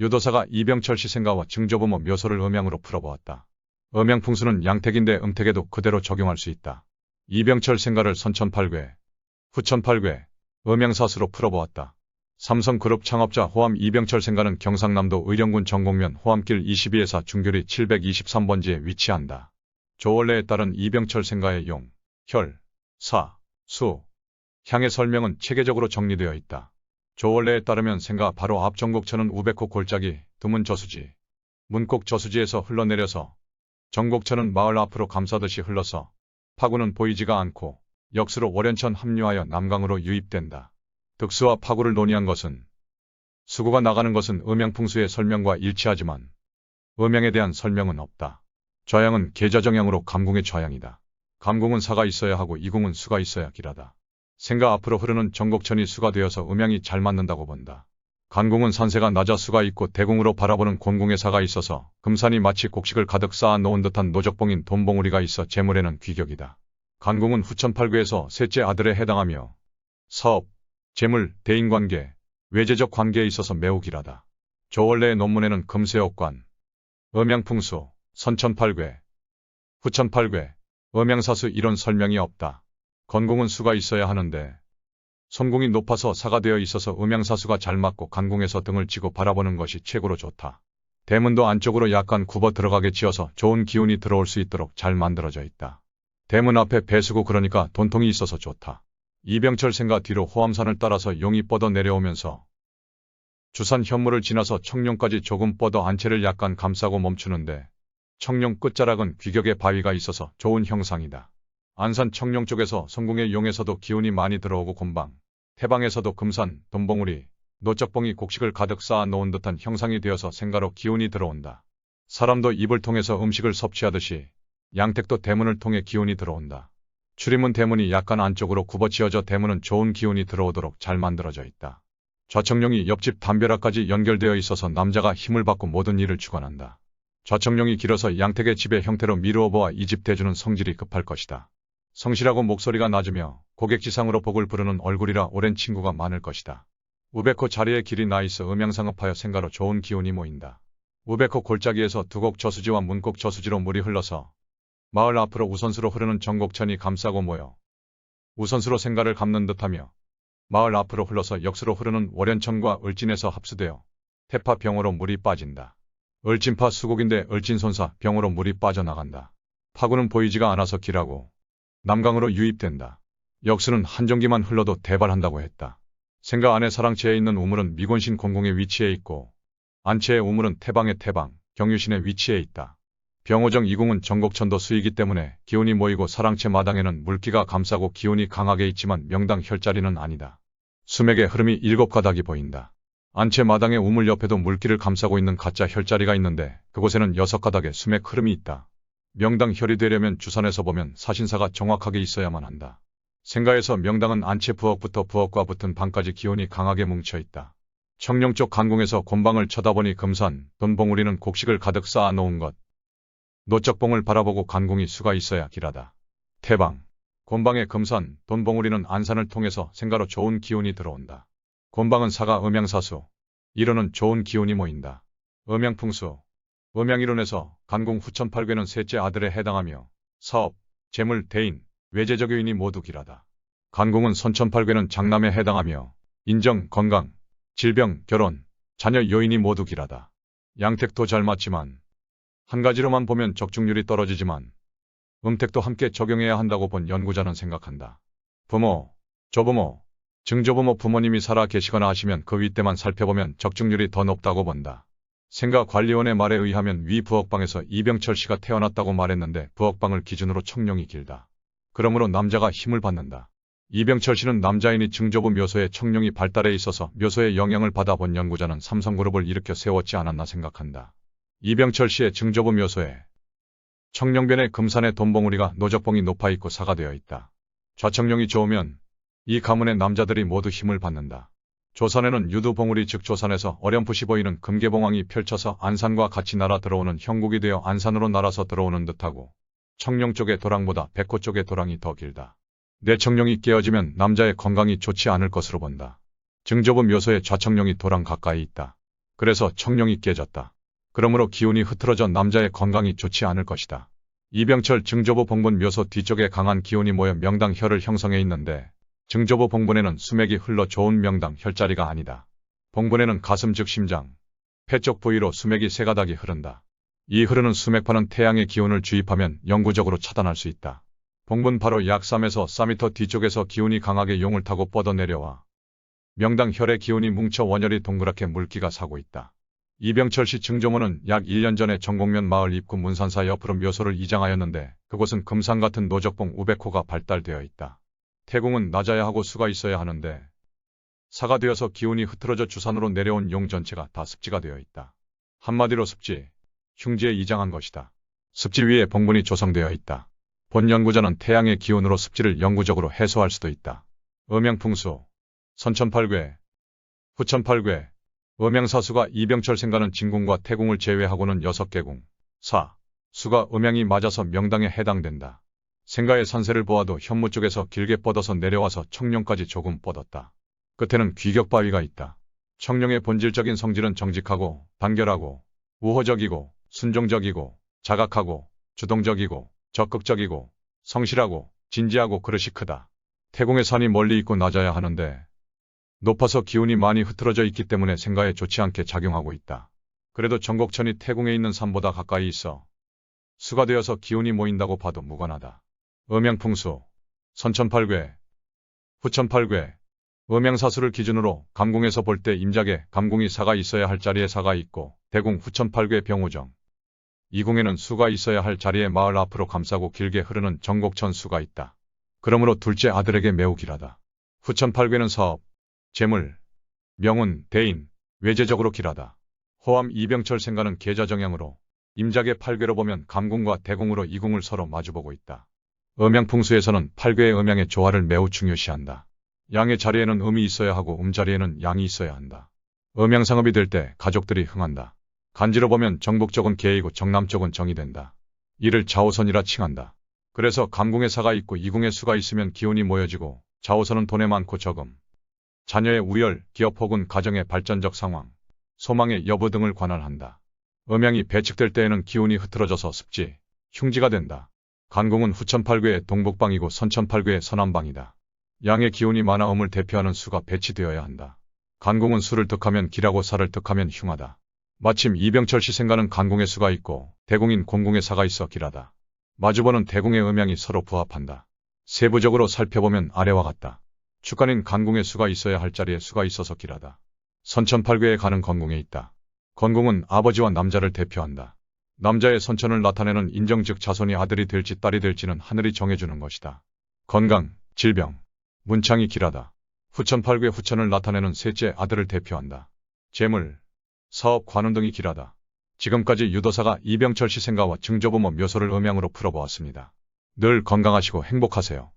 유도사가 이병철 씨 생가와 증조부모 묘소를 음양으로 풀어보았다. 음양풍수는 양택인데 음택에도 그대로 적용할 수 있다. 이병철 생가를 선천팔괴, 후천팔괴, 음양사수로 풀어보았다. 삼성그룹 창업자 호암 이병철 생가는 경상남도 의령군 정곡면 호암길 22에서 중교리 723번지에 위치한다. 조원래에 따른 이병철 생가의 용, 혈, 사, 수, 향의 설명은 체계적으로 정리되어 있다. 조원래에 따르면 생가 바로 앞 전곡천은 우백호 골짜기, 두문 저수지, 문곡 저수지에서 흘러내려서 전곡천은 마을 앞으로 감싸듯이 흘러서 파구는 보이지가 않고 역수로 월연천 합류하여 남강으로 유입된다. 득수와 파구를 논의한 것은 수구가 나가는 것은 음양풍수의 설명과 일치하지만 음양에 대한 설명은 없다. 좌양은 계좌정양으로 감궁의 좌양이다. 감궁은 사가 있어야 하고 이궁은 수가 있어야 길하다. 생가 앞으로 흐르는 전곡천이 수가 되어서 음양이 잘 맞는다고 본다. 간궁은 산세가 낮아 수가 있고 대궁으로 바라보는 곤궁의 사가 있어서 금산이 마치 곡식을 가득 쌓아 놓은 듯한 노적봉인 돈봉우리가 있어 재물에는 귀격이다. 간궁은 후천팔구에서 셋째 아들에 해당하며 사업, 재물, 대인관계, 외제적 관계에 있어서 매우 길하다. 조원래의 논문에는 금세옥관, 음양풍수, 선천팔괴, 후천팔괴, 음양사수 이런 설명이 없다. 건궁은 수가 있어야 하는데 손궁이 높아서 사가 되어 있어서 음양사수가 잘 맞고 간궁에서 등을 치고 바라보는 것이 최고로 좋다. 대문도 안쪽으로 약간 굽어 들어가게 지어서 좋은 기운이 들어올 수 있도록 잘 만들어져 있다. 대문 앞에 배수구 그러니까 돈통이 있어서 좋다. 이병철 생가 뒤로 호암산을 따라서 용이 뻗어 내려오면서 주산 현무를 지나서 청룡까지 조금 뻗어 안채를 약간 감싸고 멈추는데 청룡 끝자락은 귀격의 바위가 있어서 좋은 형상이다. 안산 청룡 쪽에서 성궁의 용에서도 기운이 많이 들어오고 곤방, 태방에서도 금산, 돈봉우리, 노적봉이 곡식을 가득 쌓아 놓은 듯한 형상이 되어서 생가로 기운이 들어온다. 사람도 입을 통해서 음식을 섭취하듯이 양택도 대문을 통해 기운이 들어온다. 출입문 대문이 약간 안쪽으로 굽어지어져 대문은 좋은 기운이 들어오도록 잘 만들어져 있다. 좌청룡이 옆집 담벼락까지 연결되어 있어서 남자가 힘을 받고 모든 일을 주관한다. 좌청룡이 길어서 양택의 집의 형태로 미루어 보아 이 집 대주는 성질이 급할 것이다. 성실하고 목소리가 낮으며 고객지상으로 복을 부르는 얼굴이라 오랜 친구가 많을 것이다. 우베코 자리에 길이 나 있어 음양상업하여 생가로 좋은 기운이 모인다. 우베코 골짜기에서 두곡 저수지와 문곡 저수지로 물이 흘러서 마을 앞으로 우선수로 흐르는 전곡천이 감싸고 모여 우선수로 생가를 감는 듯하며 마을 앞으로 흘러서 역수로 흐르는 월연천과 을진에서 합수되어 태파 병으로 물이 빠진다. 을진파 수곡인데 을진손사 병으로 물이 빠져나간다. 파구는 보이지가 않아서 길하고 남강으로 유입된다. 역수는 한정기만 흘러도 대발한다고 했다. 생가 안에 사랑채에 있는 우물은 미곤신 공공의 위치에 있고 안채의 우물은 태방의 태방, 경유신의 위치에 있다. 병호정 이궁은 전곡천도 수이기 때문에 기운이 모이고 사랑채 마당에는 물기가 감싸고 기운이 강하게 있지만 명당 혈자리는 아니다. 수맥의 흐름이 일곱 가닥이 보인다. 안채 마당의 우물 옆에도 물기를 감싸고 있는 가짜 혈자리가 있는데 그곳에는 여섯 가닥의 수맥 흐름이 있다. 명당 혈이 되려면 주산에서 보면 사신사가 정확하게 있어야만 한다. 생가에서 명당은 안채 부엌부터 부엌과 붙은 방까지 기운이 강하게 뭉쳐 있다. 청룡 쪽 간궁에서 곤방을 쳐다보니 금산, 돈봉우리는 곡식을 가득 쌓아 놓은 것. 노적봉을 바라보고 간궁이 수가 있어야 길하다. 태방, 곤방의 금산, 돈봉우리는 안산을 통해서 생가로 좋은 기운이 들어온다. 곤방은 사가 음양사수, 이로는 좋은 기운이 모인다. 음양풍수, 음양이론에서 간궁 후천팔괴는 셋째 아들에 해당하며 사업, 재물, 대인, 외제적 요인이 모두 길하다. 간궁은 선천팔괴는 장남에 해당하며 인정, 건강, 질병, 결혼, 자녀 요인이 모두 길하다. 양택도 잘 맞지만 한 가지로만 보면 적중률이 떨어지지만 음택도 함께 적용해야 한다고 본 연구자는 생각한다. 부모, 조부모, 증조부모 부모님이 살아 계시거나 하시면 그 윗대만 살펴보면 적중률이 더 높다고 본다. 생가 관리원의 말에 의하면 위 부엌방에서 이병철 씨가 태어났다고 말했는데 부엌방을 기준으로 청룡이 길다. 그러므로 남자가 힘을 받는다. 이병철 씨는 남자인이 증조부 묘소에 청룡이 발달해 있어서 묘소의 영향을 받아 본 연구자는 삼성그룹을 일으켜 세웠지 않았나 생각한다. 이병철 씨의 증조부 묘소에 청룡변의 금산의 돈봉우리가 노적봉이 높아 있고 사가되어 있다. 좌청룡이 좋으면 이 가문의 남자들이 모두 힘을 받는다. 조선에는 유두봉우리 즉 조선에서 어렴풋이 보이는 금계봉황이 펼쳐서 안산과 같이 날아 들어오는 형국이 되어 안산으로 날아서 들어오는 듯하고 청룡 쪽의 도랑보다 백호 쪽의 도랑이 더 길다. 뇌청룡이 깨어지면 남자의 건강이 좋지 않을 것으로 본다. 증조부 묘소에 좌청룡이 도랑 가까이 있다. 그래서 청룡이 깨졌다. 그러므로 기운이 흐트러져 남자의 건강이 좋지 않을 것이다. 이병철 증조부 봉분 묘소 뒤쪽에 강한 기운이 모여 명당 혈을 형성해 있는데 증조부 봉분에는 수맥이 흘러 좋은 명당 혈자리가 아니다. 봉분에는 가슴 즉 심장, 폐 쪽 부위로 수맥이 세 가닥이 흐른다. 이 흐르는 수맥파는 태양의 기운을 주입하면 영구적으로 차단할 수 있다. 봉분 바로 약 3에서 4미터 뒤쪽에서 기운이 강하게 용을 타고 뻗어 내려와 명당 혈의 기운이 뭉쳐 원열이 동그랗게 물기가 사고 있다. 이병철 씨 증조모는 약 1년 전에 정곡면 마을 입구 문산사 옆으로 묘소를 이장하였는데 그곳은 금산 같은 노적봉 우백호가 발달되어 있다. 태궁은 낮아야 하고 수가 있어야 하는데 사가 되어서 기운이 흐트러져 주산으로 내려온 용 전체가 다 습지가 되어 있다. 한마디로 습지, 흉지에 이장한 것이다. 습지 위에 봉분이 조성되어 있다. 본 연구자는 태양의 기운으로 습지를 영구적으로 해소할 수도 있다. 음양풍수, 선천팔괴, 후천팔괴, 음양사수가 이병철 생가는 진궁과 태궁을 제외하고는 6개궁, 사, 수가 음양이 맞아서 명당에 해당된다. 생가의 산세를 보아도 현무 쪽에서 길게 뻗어서 내려와서 청룡까지 조금 뻗었다. 끝에는 귀격바위가 있다. 청룡의 본질적인 성질은 정직하고 단결하고 우호적이고 순종적이고 자각하고 주동적이고 적극적이고 성실하고 진지하고 그릇이 크다. 태공의 산이 멀리 있고 낮아야 하는데 높아서 기운이 많이 흐트러져 있기 때문에 생가에 좋지 않게 작용하고 있다. 그래도 정곡천이 태궁에 있는 산보다 가까이 있어 수가 되어서 기운이 모인다고 봐도 무관하다. 음양풍수, 선천팔괴, 후천팔괴, 음양사수를 기준으로 감궁에서 볼 때 임작에 감궁이 사가 있어야 할 자리에 사가 있고 대궁 후천팔괴 병우정. 이궁에는 수가 있어야 할 자리에 마을 앞으로 감싸고 길게 흐르는 정곡천 수가 있다. 그러므로 둘째 아들에게 매우 길하다. 후천팔괴는 사업, 재물, 명운, 대인, 외재적으로 길하다. 호암 이병철 생가는 계좌정양으로 임작의 팔괴로 보면 감궁과 대궁으로 이궁을 서로 마주보고 있다. 음양풍수에서는 팔괴의 음양의 조화를 매우 중요시한다. 양의 자리에는 음이 있어야 하고 음 자리에는 양이 있어야 한다. 음양상업이 될 때 가족들이 흥한다. 간지로 보면 정북 쪽은 개이고 정남 쪽은 정이 된다. 이를 좌우선이라 칭한다. 그래서 감궁에 사가 있고 이궁에 수가 있으면 기운이 모여지고 좌우선은 돈에 많고 적음. 자녀의 우열, 기업 혹은 가정의 발전적 상황, 소망의 여부 등을 관할한다. 음양이 배측될 때에는 기운이 흐트러져서 습지, 흉지가 된다. 간궁은 후천팔괴의 동북방이고 선천팔괴의 서남방이다. 양의 기운이 많아 음을 대표하는 수가 배치되어야 한다. 간궁은 수를 득하면 기라고 사를 득하면 흉하다. 마침 이병철 씨 생가는 간궁의 수가 있고 대궁인 공궁의 사가 있어 길하다. 마주보는 대궁의 음양이 서로 부합한다. 세부적으로 살펴보면 아래와 같다. 주간인 간궁의 수가 있어야 할 자리에 수가 있어서 길하다. 선천팔괴에 가는 건궁에 있다. 건궁은 아버지와 남자를 대표한다. 남자의 선천을 나타내는 인정 즉 자손이 아들이 될지 딸이 될지는 하늘이 정해주는 것이다. 건강, 질병, 문창이 길하다. 후천팔괴 후천을 나타내는 셋째 아들을 대표한다. 재물, 사업, 관운 등이 길하다. 지금까지 유도사가 이병철 씨 생가와 증조부모 묘소를 음양으로 풀어보았습니다. 늘 건강하시고 행복하세요.